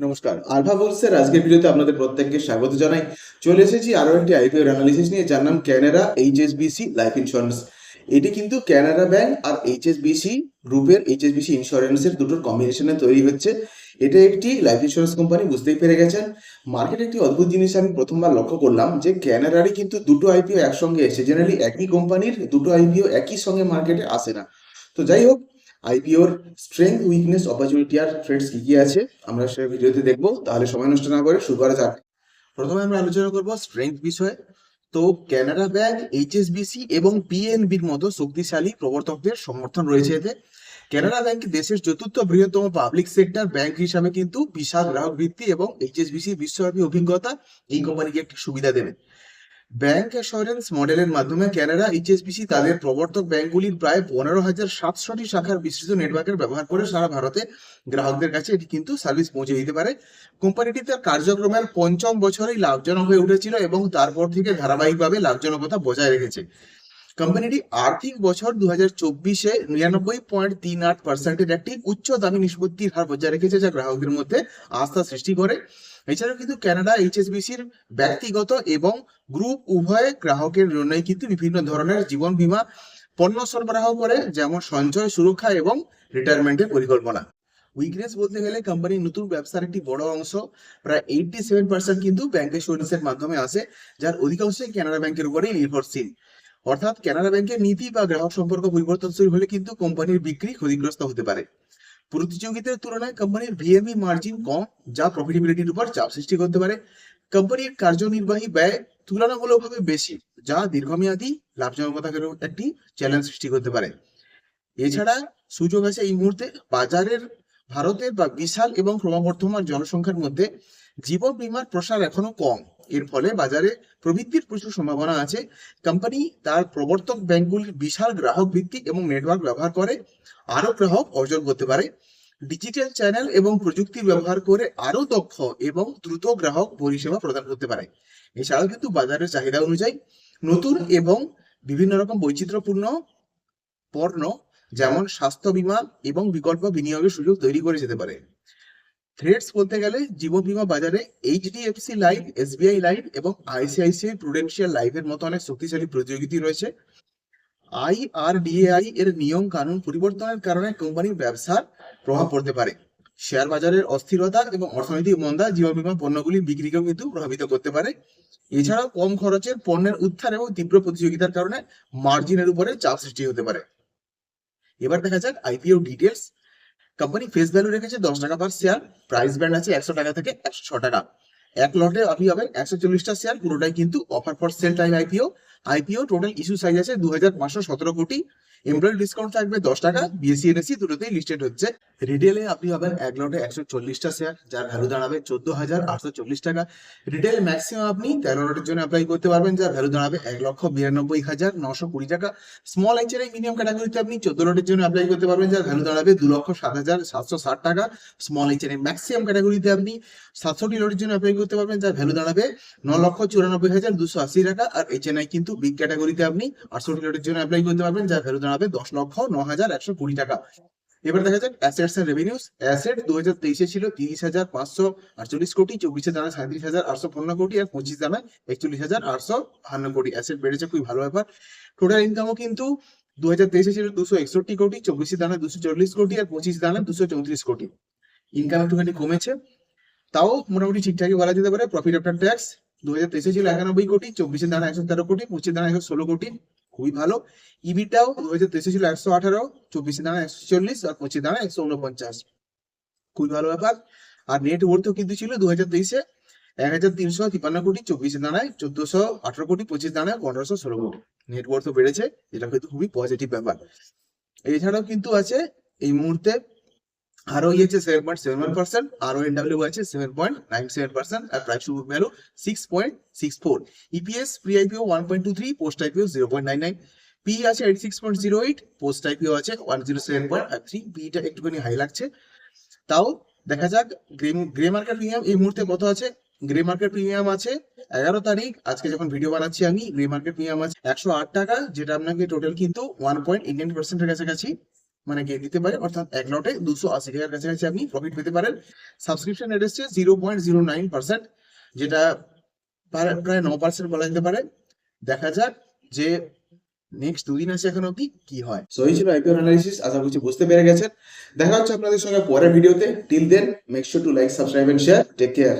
নমস্কার। আলফা বুলসের আজকের ভিডিওতে আপনাদের প্রত্যেককে স্বাগত জানাই। চলে এসেছি আরও একটি আইপিও অ্যানালিসিস নিয়ে, যার নাম ক্যানারা এইচএসবিসি লাইফ ইন্স্যুরেন্স এটি কিন্তু ক্যানারা ব্যাংক আর এইচএসবিসি গ্রুপের এইচএসবিসি ইন্স্যুরেন্সের দুটোর কম্বিনেশনে তৈরি হচ্ছে। এটা একটি লাইফ ইন্স্যুরেন্স কোম্পানি বুঝতেই পেরে গেছেন। মার্কেটে একটি অদ্ভুত জিনিস আমি প্রথমবার লক্ষ্য করলাম, যে ক্যানারারই কিন্তু দুটো আইপিও একসঙ্গে এসে জেনারেলি একই কোম্পানির দুটো আইপিও একই সঙ্গে মার্কেটে আসে না। তো যাই হোক আইপিওর স্ট্রেংথ উইকনেস অপরচুনিটি আর থ্রেডস কি কি আছে, আমরা সে ভিডিওতে দেখব। তাহলে সময় নষ্ট না করে শুরু করা যাক। প্রথমে আমরা আলোচনা করব স্ট্রেংথ বিষয়ে। তো কানাডা ব্যাংক এইচএসবিসি এবং পিএনবির মতো শক্তিশালী প্রবর্তকদের সমর্থন রয়েছে এতে। কানাডা ব্যাংক দেশের চতুর্থ বৃহত্তম পাবলিক সেক্টর ব্যাংক হিসাবে কিন্তু বিশাল গ্রাহক ভিত্তি এবং এইচএসবিসি বিশ্বব্যাপী অভিজ্ঞতা এই কোম্পানিকে একটি সুবিধা দেবে। ব্যাংক অ্যাসুরেন্স মডেলের মাধ্যমে ক্যানাডা এইচএসবিসি তাদের প্রবর্তক ব্যাংকগুলির প্রায় পনেরো হাজার সাতশোটি শাখার বিস্তৃত নেটওয়ার্কের ব্যবহার করে সারা ভারতে গ্রাহকদের কাছে এটি কিন্তু সার্ভিস পৌঁছে দিতে পারে। কোম্পানিটি তার কার্যক্রমের পঞ্চম বছরেই লাভজনক হয়ে উঠেছিল এবং তারপর থেকে ধারাবাহিকভাবে লাভজনকতা বজায় রেখেছে। কোম্পানিটি আর্থিক বছর দু হাজার চব্বিশে নিরানব্বই পয়েন্ট তিন আট পার্সেন্টের একটি উচ্চ দামি নিষ্পত্তির হার বজায় রেখেছে যা গ্রাহকদের মধ্যে আস্থা সৃষ্টি করে। এছাড়াও কিন্তু কানাডা এইচএসবিসির ব্যক্তিগত এবং গ্রুপ উভয় গ্রাহকের জন্যই কিন্তু বিভিন্ন ধরনের জীবন বীমা পণ্য সরবরাহ করে, যেমন সঞ্চয়, সুরক্ষা এবং রিটায়ারমেন্টের পরিকল্পনা। উইকনেস বলতে গেলে কোম্পানির নতুন ব্যবসার একটি বড় অংশ। প্রায় এইটটি সেভেন পার্সেন্ট কিন্তু ব্যাংক ইন্স্যুরেন্সের মাধ্যমে আসে, যার অধিকাংশই কানাডা ব্যাংকের উপরেই নির্ভরশীল। অর্থাৎ কানাডা ব্যাংকের নীতি বা গ্রাহক সম্পর্ক পরিবর্তনশীল হলে কিন্তু কোম্পানির বিক্রি ক্ষতিগ্রস্ত হতে পারে। প্রতিযোগিতার তুলনায় কোম্পানির ভিএমই মার্জিন কম, যা প্রফিটেবিলিটির উপর চাপ সৃষ্টি করতে পারে। কোম্পানির কার্যনির্বাহী ব্যয় তুলনামূলকভাবে বেশি, যা দীর্ঘমেয়াদী লাভজনকতাকে একটি চ্যালেঞ্জ সৃষ্টি করতে পারে। এছাড়া সুযোগ আছে এই মুহূর্তে বাজারের, ভারতের বা বিশাল এবং ক্রমবর্ধমান জনসংখ্যার মধ্যে জীবন বীমার প্রসার এখনও কম। এর ফলে বাজারে প্রবৃদ্ধির প্রচুর সম্ভাবনা আছে। কোম্পানি তার প্রবর্তক ব্যাংকগুলির বিশাল গ্রাহক ভিত্তিক এবং নেটওয়ার্ক ব্যবহার করে। আরও গ্রাহক অর্জন করতে পারে। ডিজিটাল চ্যানেল এবং প্রযুক্তি ব্যবহার করে আরও দক্ষ এবং দ্রুত গ্রাহক পরিষেবা প্রদান করতে পারে। এছাড়াও কিন্তু বাজারের চাহিদা অনুযায়ী নতুন এবং বিভিন্ন রকম বৈচিত্র্যপূর্ণ পণ্য যেমন স্বাস্থ্য বীমা এবং বিকল্প বিনিয়োগের সুযোগ তৈরি করে যেতে পারে। থ্রেডস বলতে গেলে জীবন বীমা বাজারে এইচডিএফসি লাইফ এসবিআই লাইফ এবং আইসিআইসিআই প্রুডেন্সিয়াল লাইফের মতো অনেক শক্তিশালী প্রতিযোগিতা রয়েছে। আইআরডিএআই এর নিয়ম কানুন পরিবর্তনের কারণে কোম্পানির ব্যবসার প্রভাব পড়তে পারে। শেয়ার বাজারের অস্থিরতা এবং অর্থনৈতিক মন্দা জীবন বীমা পণ্যগুলির বিক্রিকেও কিন্তু প্রভাবিত করতে পারে। এছাড়াও কম খরচের পণ্যের উত্থান এবং তীব্র প্রতিযোগিতার কারণে মার্জিনের উপরে চাপ সৃষ্টি হতে পারে। এবার দেখা যাক IPO details company face value রেখেছে দশ টাকা পার শেয়ার প্রাইস ব্যান্ড আছে একশো টাকা থেকে একশো ছ টাকা। এক লটে আপনি পাবেন একশো চল্লিশটা শেয়ার পুরোটাই কিন্তু offer for sale time IPO IPO total issue size আছে দু হাজার পাঁচশো সতেরো কোটি। এমপ্লয়ি ডিসকাউন্ট থাকবে দশ টাকা দুটোতেই লিস্টেড হচ্ছে। রিটেলে আপনি পাবেন এক লটে একশো চল্লিশটা শেয়ার যার ভ্যালু দাঁড়াবে চোদ্দ হাজার আটশো চল্লিশ টাকা। রিটেল ম্যাক্সিমাম আপনি তেরো লটের জন্য অ্যাপ্লাই করতে পারবেন, যার ভ্যালু দাঁড়াবে এক লক্ষ বিরানব্বই হাজার নশো কুড়ি টাকা। স্মল মিনিমাম ক্যাটাগরিতে আপনি চোদ্দ লটের জন্য অ্যাপ্লাই করতে পারবেন, যার ভ্যালু দাঁড়াবে দু লক্ষ সাত হাজার সাতশো ষাট টাকা। স্মল এইচের ম্যাক্সিমাম ক্যাটাগরিতে আপনি সাতষট্টি লটের জন্য অ্যাপ্লাই করতে পারবেন, যার ভ্যালু দাঁড়াবে ন লক্ষ চুরানব্বই হাজার দুশো আশি টাকা। আর এইচএনআই কিন্তু বিগ ক্যাটাগরিতে আপনি আটষট্টি লটের জন্য অ্যাপ্লাই করতে পারবেন, যার ভ্যালু দাঁড়াবে দশ লক্ষ ন হাজার একশো কুড়ি টাকা। এবার দেখা যাক অ্যাসেটস এন্ড রেভিনিউস অ্যাসেট দু হাজার তেইশে ছিল তিরিশ হাজার পাঁচশো আটচল্লিশ কোটি, চব্বিশে দাঁড়ায় সাঁত্রিশ হাজার আটশো পনেরো কোটি আর পঁচিশ দাঁড়ায় একচল্লিশ হাজার আটশো বাহান্ন কোটি। অ্যাসেট বেড়েছে, খুবই ভালো ব্যাপার। টোটাল ইনকামও কিন্তু দু হাজার তেইশে ছিল দুশো একষট্টি কোটি, চব্বিশে দাঁড়ায় দুশো চল্লিশ কোটি আর পঁচিশ দাঁড়ায় দুশো চৌত্রিশ কোটি। ইনকাম একটুখানি কমেছে। তাও মোটামুটি ঠিকঠাকই বলা যেতে পারে। প্রফিট আফটার ট্যাক্স দু হাজার তেইশে ছিল একানব্বই কোটি, চব্বিশে দাঁড়ায় একশো তেরো কোটি, পঁচিশে দাঁড়ায় একশো ষোলো কোটি। খুবই ভালো। ইভিটাও দু হাজার তেইশে ছিল একশো আঠারো, চব্বিশ দামে একশো চল্লিশ আর পঁচিশ দামে একশো উনপঞ্চাশ। খুবই ভালো ব্যাপার। আর নেট ওয়ার্থও কিন্তু ছিল দু হাজার তেইশে এক হাজার তিনশো তিপ্পান্ন কোটি, চব্বিশ দাঁড়ায় চোদ্দশো আঠারো কোটি, পঁচিশ দাঁড়ায় পনেরোশো ষোলো কোটি। নেটওয়ার্থ বেড়েছে যেটা কিন্তু খুবই পজিটিভ ব্যাপার। এছাড়াও কিন্তু আছে এই মুহূর্তে এনডাব্লিউ আছে seven point nine seven percent R price to book value pre IPO one point two three post IPO আছে eight six point zero eight post IPO আছে পিটা একটুখানি হাই লাগছে। তাও দেখা যাক গ্রে গ্রে মার্কেট প্রিমিয়াম এই মুহূর্তে কত আছে? গ্রে মার্কেট প্রিমিয়াম আছে এগারো তারিখ। আজকে যখন ভিডিও বানাচ্ছি আমি গ্রে মার্কেট প্রিমিয়াম আছে একশো আট টাকা, যেটা আপনাকে টোটাল কিন্তু ওয়ান পয়েন্ট ইন্ডিয়ান পার্সেন্টের কাছাকাছি মানে গিয়ে দিতে পারে? অর্থাৎ এক লটে দুশো আশি টাকার কাছাকাছি আপনি প্রফিট পেতে পারেন। সাবস্ক্রিপশন রেট এসছে zero point zero nine percent যেটা প্রায়- ন পার্সেন্ট বলা যেতে পারে। দেখা যাক যে নেক্সট দুদিন আছে এখন অব্দি কি হয়। সো এই ছিল আইপিও অ্যানালিসিস আশা করছি বুঝতে পেরে গেছেন। দেখা হচ্ছে আপনাদের সঙ্গে পরের ভিডিওতে till then make sure to like subscribe and share take care